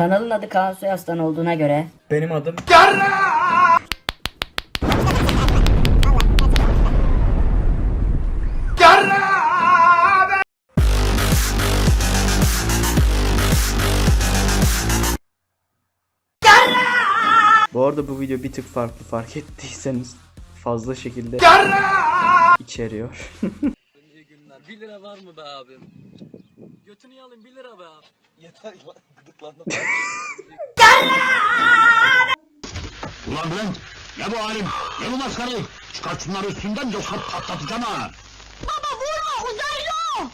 Kanalın adı Kaan Soyaslan olduğuna göre Benim adım Bu arada bu video bir tık farklı fark ettiyseniz fazla şekilde içeriyor. İyi günler. 1 lira var mı be abim? Götünü yalayım 1 lira be abi. Yeter ya gıdıklandım. Ulan Bülent ne bu halim ne bu maskaralık çıkart şunları üstünden yoksa patlatacağım ha. Baba vurma uzaylı.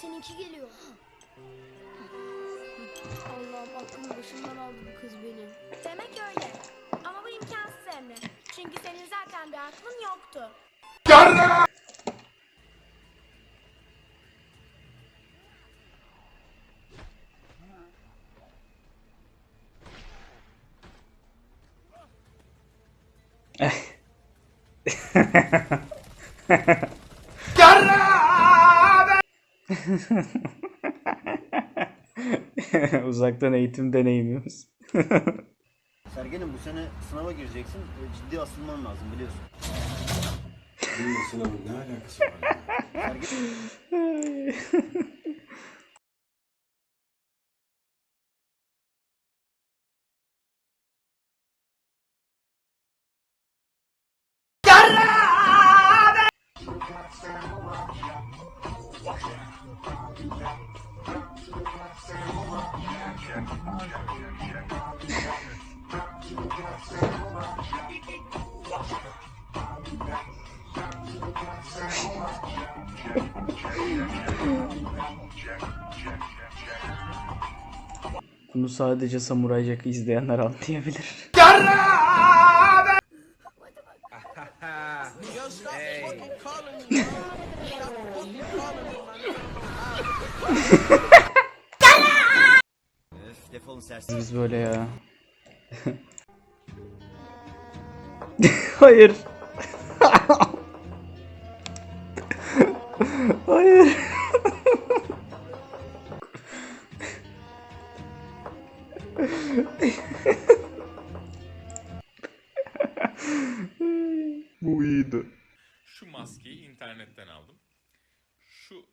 Seninki geliyor. Allah'ım aklım başımdan aldı bu kız benim. Demek öyle. Ama bu imkansız Emre. Çünkü senin zaten bir aklın yoktu. Uzaktan eğitim deneyimimiz. Sergen'im bu sene sınava gireceksin. e, Ciddi asılman lazım biliyorsun. Bunun sınavın ne alakası var ya? Sergen Bunu sadece Samurai Jack'ı izleyenler anlayabilir. Öf, serseri. Biz böyle ya. Hayır. Hayır. Bu iyiydi. Şu maskeyi internetten aldım. Şu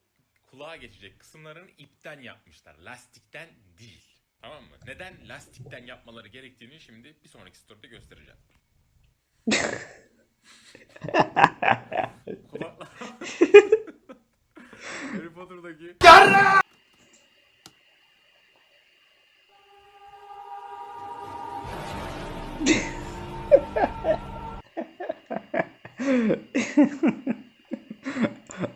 kulağa geçecek kısımlarını ipten yapmışlar. Lastikten değil. Tamam mı? Neden lastikten yapmaları gerektiğini şimdi bir sonraki story'de göstereceğim. Kulaklar... Harry Potter'daki...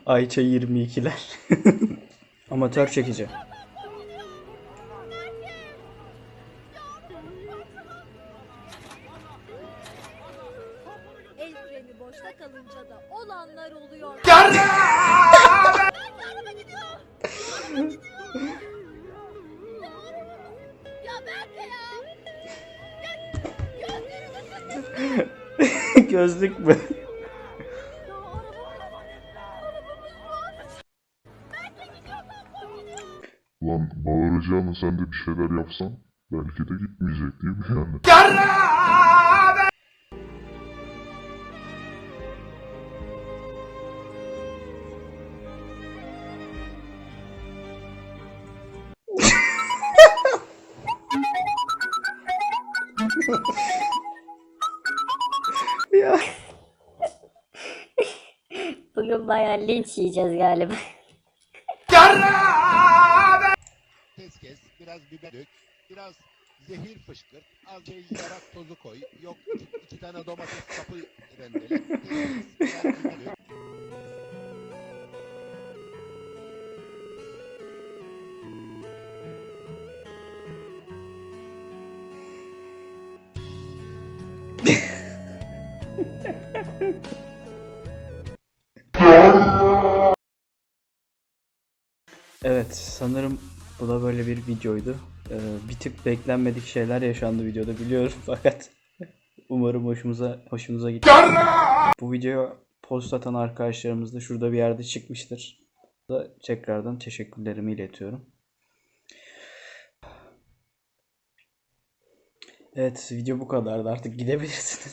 Ayça 22'ler. Amatör çekici. Boşta kalınca da olanlar oluyor. Ya Berke ya. Gözlük mü? Lan bağıracağını sen de bir şeyler yapsan belki de gitmeyecek değil mi yani? Ya. bugün bayağı linç yiyeceğiz galiba. Kes kes biraz biber dök biraz zehir fışkırt az bir yarak tozu koy yok iki, tane domates sapı rendele biraz biber dök. Evet sanırım bu da böyle bir videoydu. Ee, bir tık beklenmedik şeyler yaşandı videoda biliyorum fakat umarım hoşumuza hoşunuza gitti. Bu video post atan arkadaşlarımız da şurada bir yerde çıkmıştır. Da tekrardan teşekkürlerimi iletiyorum. Evet video bu kadardı artık gidebilirsiniz.